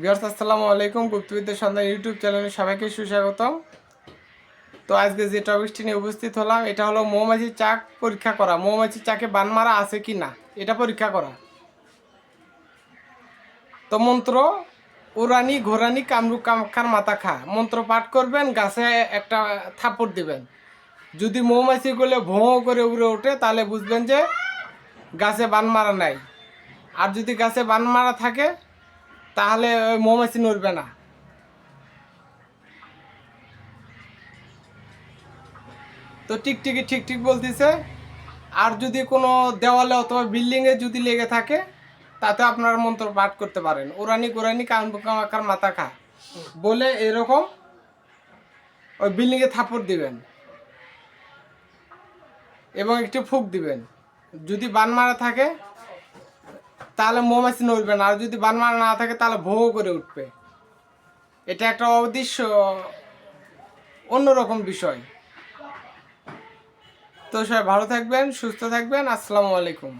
বিহার আসসালামু আলাইকুম। গুপ্তবিদ্যা সন্ধান ইউটিউব চ্যানেলে সবাইকে সুস্বাগতম। তো আজকে যে টপিকটি নিয়ে উপস্থিত হলাম, এটা হলো মৌমাছির চাক পরীক্ষা করা। মৌমাছির চাকে বান মারা আছে কি না? এটা পরীক্ষা করা। তো মন্ত্র উরানি ঘোরানি কামরু কামাখার মাথা খা। মন্ত্র পাঠ করবেন, গাছে একটা থাপড় দিবেন। যদি মৌমাছিগুলো ভোঁ করে উড়ে ওঠে, তাহলে বুঝবেন যে গাছে বান মারা নাই। আর যদি গাছে বান মারা থাকে তাহলে ওই মৌমাছি নড়বে না। তো টিকটিকি ঠিক ঠিক বলতেছে, আর যদি কোনো দেওয়ালে অথবা বিল্ডিংয়ে যদি লেগে থাকে, তাতে আপনার মন্ত্র পাঠ করতে পারেন। ওরানি কোরানি কান পোকামাকার মাথা খা। বলে এরকম ওই বিল্ডিংয়ে থাপড় দিবেন এবং একটি ফুক দিবেন। যদি বান মারা থাকে তাহলে মৌমাছি নড়বে না, আর যদি বান মারা না থাকে তাহলে ভো করে উঠবে। এটা একটা অদৃশ্য অন্যরকম বিষয়। তো সবাই ভালো থাকবেন, সুস্থ থাকবেন, আসসালামু আলাইকুম।